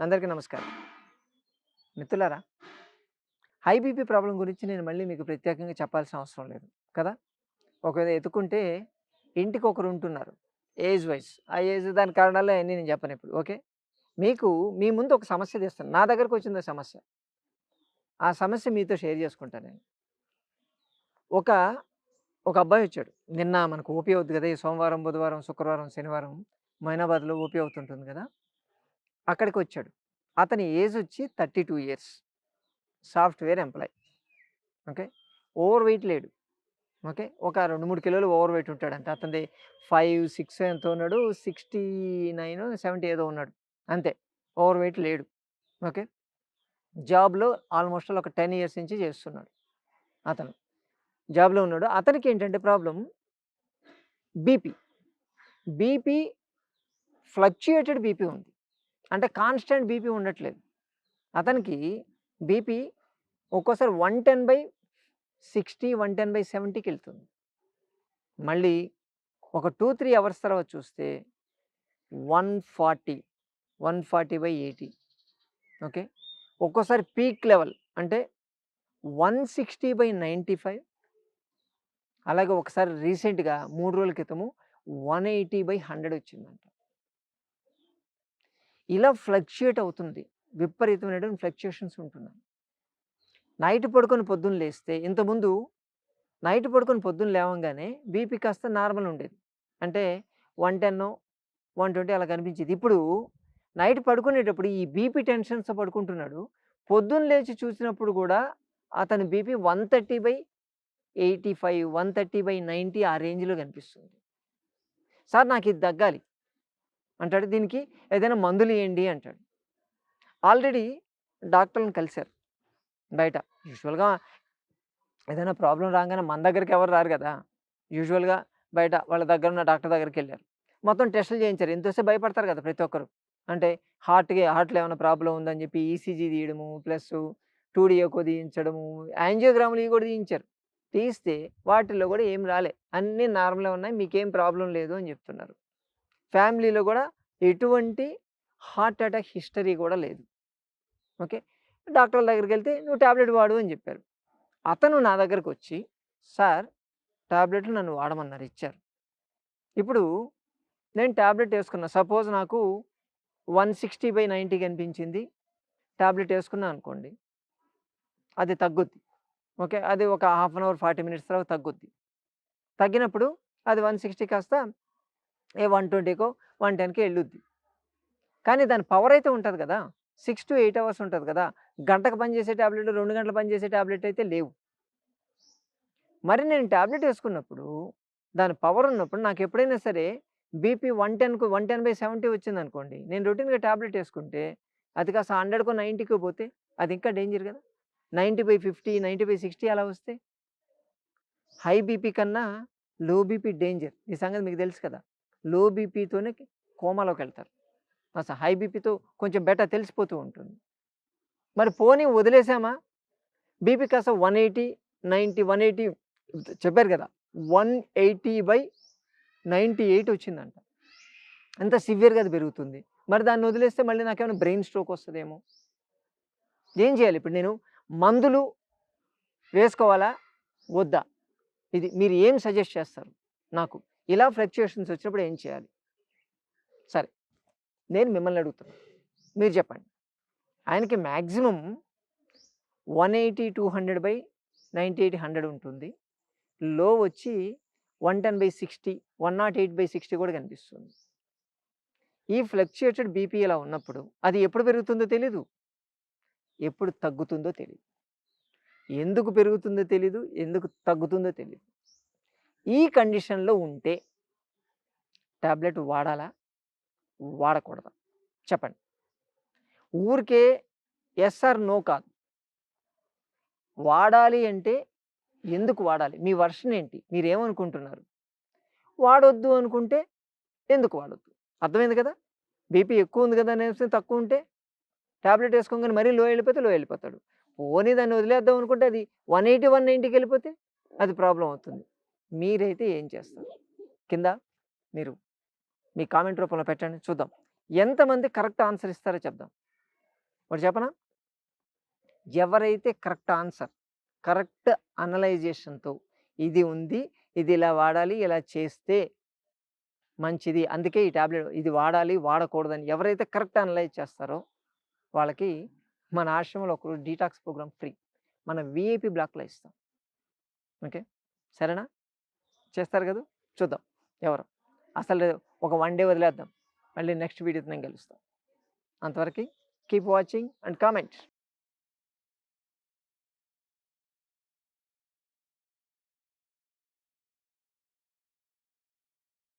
అందరికీ నమస్కారం. మిత్రులారా హై బీపీ ప్రాబ్లం గురించి నేను మళ్ళీ మీకు ప్రత్యేకంగా చెప్పాల్సిన అవసరం లేదు కదా? ఒకవేళ ఎత్తుకుంటే ఇంటికి ఒకరు ఉంటున్నారు ఏజ్ వైజ్. ఆ ఏజ్ దాని కారణాలు అన్నీ నేను చెప్పను ఇప్పుడు ఓకే? మీకు మీ ముందు ఒక సమస్య తెస్తాను. నా దగ్గరకు వచ్చింది ఆ సమస్య. ఆ సమస్య మీతో షేర్ చేసుకుంటాను నేను. ఒక ఒక అబ్బాయి వచ్చాడు. నిన్న మనకు ఓపీ అవుతుంది కదా ఈ సోమవారం బుధవారం శుక్రవారం శనివారం మైనాబాద్లో ఓపీ అవుతుంటుంది కదా? అక్కడికి వచ్చాడు అతని ఏజ్ వచ్చి thirty two years. Software employee. Okay? Over weight లేడు. ఓకే? ఒక రెండు మూడు కిలోలు ఓవర్ వెయిట్ ఉంటాడంటే. అతనిది ఫైవ్ సిక్స్ ఎంతో ఉన్నాడు. సిక్స్టీ నైన్ సెవెంటీ ఏదో ఉన్నాడు. అంతే. ఓవర్ వెయిట్ లేడు. ఓకే? జాబ్లో ఆల్మోస్ట్ ఒక టెన్ ఇయర్స్ నుంచి చేస్తున్నాడు అతను. జాబ్లో ఉన్నాడు. అతనికి ఏంటంటే problem BP. BP fluctuated BP ఉంది. అంటే కాన్స్టెంట్ బీపీ ఉండట్లేదు. అతనికి బీపీ ఒక్కోసారి one ten by sixty one ten by సెవెంటీకి వెళ్తుంది. మళ్ళీ ఒక టూ త్రీ అవర్స్ తర్వాత చూస్తే one forty one forty by eighty. Okay? ఒక్కోసారి పీక్ లెవెల్ అంటే one sixty by ninety five. అలాగే ఒకసారి రీసెంట్గా మూడు రోజుల క్రితము వన్ ఎయిటీ బై హండ్రెడ్ వచ్చిందంట. ఇలా ఫ్లక్చుయేట్ అవుతుంది. విపరీతమైనటువంటి ఫ్లక్చుయేషన్స్ ఉంటున్నాయి. నైట్ పడుకొని పొద్దున్న లేస్తే ఇంతకుముందు నైట్ పడుకొని పొద్దున్న లేవంగానే బీపీ కాస్త నార్మల్ ఉండేది. అంటే వన్ టెన్ వన్ ట్వంటీ అలా కనిపించేది. ఇప్పుడు నైట్ పడుకునేటప్పుడు ఈ బీపీ టెన్షన్స్ పడుకుంటున్నాడు. పొద్దున్న లేచి చూసినప్పుడు కూడా అతని BP one thirty by eighty five one thirty by ninety ఆ రేంజ్లో కనిపిస్తుంది. సార్ నాకు ఇది తగ్గాలి. అంటాడు. దీనికి ఏదైనా మందులు ఇవ్వండి అంటాడు. ఆల్రెడీ డాక్టర్లను కలిశారు బయట. యూజువల్గా ఏదైనా ప్రాబ్లం రాగానే మన దగ్గరికి ఎవరు రారు కదా! యూజువల్గా బయట వాళ్ళ దగ్గర ఉన్న డాక్టర్ దగ్గరికి వెళ్ళారు. మొత్తం టెస్టులు చేయించారు. ఎంతోసే భయపడతారు కదా ప్రతి ఒక్కరు. అంటే హార్ట్కి హార్ట్లో ఏమైనా ప్రాబ్లం ఉందని చెప్పి ఈసీజీ తీయడము ప్లస్ టూ డియోకో తీయించడము యాంజియోగ్రాములు ఇవి కూడా తీయించారు. తీస్తే వాటిల్లో కూడా ఏం రాలే. అన్నీ నార్మల్గా ఉన్నాయి. మీకేం ప్రాబ్లం లేదు అని చెప్తున్నారు. ఫ్యామిలీలో కూడా ఎటువంటి హార్ట్ అటాక్ హిస్టరీ కూడా లేదు. ఓకే? డాక్టర్ల దగ్గరికి వెళ్తే నువ్వు ట్యాబ్లెట్ వాడు అని చెప్పారు. అతను నా దగ్గరకు వచ్చి సార్ ట్యాబ్లెట్లు నన్ను వాడమన్నారు ఇచ్చారు. ఇప్పుడు నేను ట్యాబ్లెట్ వేసుకున్నా సపోజ్ నాకు వన్ సిక్స్టీ బై నైంటీ కనిపించింది ట్యాబ్లెట్ వేసుకున్నా అనుకోండి అది తగ్గుద్ది. ఓకే? అది ఒక half an hour forty minutes తర్వాత తగ్గుద్ది. తగ్గినప్పుడు అది వన్ సిక్స్టీ కాస్త ఏ వన్ ట్వంటీకో వన్ టెన్కి వెళ్ళుద్ది. కానీ దాని పవర్ అయితే ఉంటుంది కదా. సిక్స్ టు ఎయిట్ అవర్స్ ఉంటుంది కదా. గంటకు పనిచేసే ట్యాబ్లెట్ రెండు గంటలు పనిచేసే ట్యాబ్లెట్ అయితే లేవు. మరి నేను ట్యాబ్లెట్ వేసుకున్నప్పుడు దాని పవర్ ఉన్నప్పుడు నాకు ఎప్పుడైనా సరే బీపీ వన్ టెన్కు వన్ టెన్ బై సెవెంటీ వచ్చింది అనుకోండి నేను రొటీన్గా ట్యాబ్లెట్ వేసుకుంటే అది కాస్త హండ్రెడ్కు నైంటీకి పోతే అది ఇంకా డేంజర్ కదా. Ninety by fifty ninety by sixty అలా వస్తే హై బీపీ కన్నా లో బీపీ డేంజర్. ఈ సంగతి మీకు తెలుసు కదా. లో బీపీతోనే కోమాలోకి వెళ్తారు. అసలు హై బీపీతో కొంచెం బెటర్ తెలిసిపోతూ ఉంటుంది. మరి పోనీ వదిలేసామా? బీపీ కాస్త one eighty ninety one eighty చెప్పారు కదా one eighty by ninety eight వచ్చిందంట. అంత సివియర్గా అది పెరుగుతుంది. మరి దాన్ని వదిలేస్తే మళ్ళీ నాకేమైనా బ్రెయిన్ స్ట్రోక్ వస్తుందేమో? ఏం చేయాలి? ఇప్పుడు నేను మందులు వేసుకోవాలా? వద్దా? ఇది మీరు ఏం సజెస్ట్ చేస్తారు? నాకు ఇలా ఫ్లక్చుయేషన్స్ వచ్చినప్పుడు ఏం చేయాలి? సరే నేను మిమ్మల్ని అడుగుతున్నాను మీరు చెప్పండి. ఆయనకి maximum one eighty two hundred by ninety eight hundred ఉంటుంది. లో వచ్చి one ten by sixty one naught eight by sixty కూడా కనిపిస్తుంది. ఈ ఫ్లక్చుయేటెడ్ బీపీ ఇలా ఉన్నప్పుడు అది ఎప్పుడు పెరుగుతుందో తెలీదు. ఎప్పుడు తగ్గుతుందో తెలియదు ఎందుకు పెరుగుతుందో తెలీదు? ఎందుకు తగ్గుతుందో తెలియదు ఈ కండిషన్లో ఉంటే ట్యాబ్లెట్ వాడాలా? వాడకూడదా? చెప్పండి. ఊరికే ఎస్ఆర్ నో కాదు. వాడాలి అంటే ఎందుకు వాడాలి? మీ వర్షన్ ఏంటి? మీరేమనుకుంటున్నారు? వాడొద్దు అనుకుంటే ఎందుకు వాడొద్దు? అర్థమైంది కదా? బీపీ ఎక్కువ ఉంది కదా అని తక్కువ ఉంటే ట్యాబ్లెట్ వేసుకోగానే మరీ లో వెళ్ళిపోతే లో వెళ్ళిపోతాడు. పోనీ దాన్ని వదిలేద్దాం అనుకుంటే అది వన్ ఎయిటీ వన్ నైంటీకి వెళ్ళిపోతే అది ప్రాబ్లం అవుతుంది మీరైతే ఏం చేస్తారు? కింద మీరు మీ కామెంట్ రూపంలో పెట్టండి చూద్దాం. ఎంతమంది కరెక్ట్ ఆన్సర్ ఇస్తారో చెప్దాం. ఒకటి చెప్పనా? ఎవరైతే కరెక్ట్ ఆన్సర్ కరెక్ట్ అనలైజేషన్తో ఇది ఉంది ఇది ఇలా వాడాలి ఇలా చేస్తే మంచిది అందుకే ఈ టాబ్లెట్ ఇది వాడాలి వాడకూడదని ఎవరైతే కరెక్ట్ అనలైజ్ చేస్తారో వాళ్ళకి మన ఆశ్రమంలో ఒకరోజు డీటాక్స్ ప్రోగ్రామ్ ఫ్రీ. మన విఐపి బ్లాక్లో ఇస్తాం. ఓకే? సరేనా? చేస్తారు కదా! చూద్దాం. ఎవరు? అసలు ఒక వన్ డే వదిలేద్దాం. మళ్ళీ నెక్స్ట్ వీడియోతో నేను గెలుస్తాం. అంతవరకు కీప్ వాచింగ్ అండ్ కామెంట్